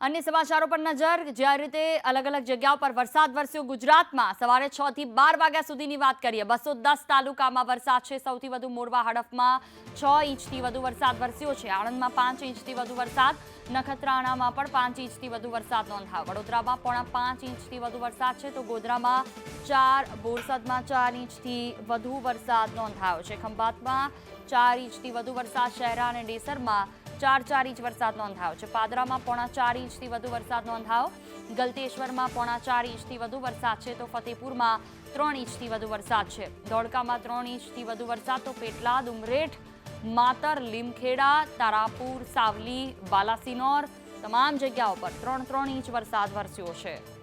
અન્ય સમાચારો પર નજર, જે રીતે અલગ અલગ જગ્યાઓ પર વરસાદ વરસ્યો ગુજરાતમાં. સવારે છ થી બાર વાગ્યા સુધીની વાત કરીએ. બસો દસ તાલુકામાં વરસાદ છે. સૌથી વધુ મોરવા હડફમાં છ ઇંચથી વધુ વરસાદ વરસ્યો છે. આણંદમાં પાંચ ઇંચથી વધુ વરસાદ. નખત્રાણામાં પણ પાંચ ઇંચથી વધુ વરસાદ નોંધાયો. વડોદરામાં પોણા પાંચ ઇંચથી વધુ વરસાદ છે. તો ગોધરામાં ચાર, બોરસદમાં ચાર ઇંચથી વધુ વરસાદ નોંધાયો છે. ખંભાતમાં ચાર ઇંચથી વધુ વરસાદ. શહેરા અને ડેસરમાં ચાર ચાર ઇંચ વરસાદ નોંધાયો છે. પાદરામાં પોણા ચાર ઇંચથી વધુ વરસાદ નોંધાયો ગલતેશ્વરમાં પોણા ચાર ઇંચથી વધુ વરસાદ છે. તો ફતેપુરમાં ત્રણ ઇંચથી વધુ વરસાદ છે. ધોળકામાં ત્રણ ઇંચથી વધુ વરસાદ. તો પેટલાદ, ઉમરેઠ, માતર, લીમખેડા, તારાપુર, સાવલી બાલાસિનોર તમામ જગ્યાઓ પર ત્રણ ત્રણ ઇંચ વરસાદ વરસ્યો છે.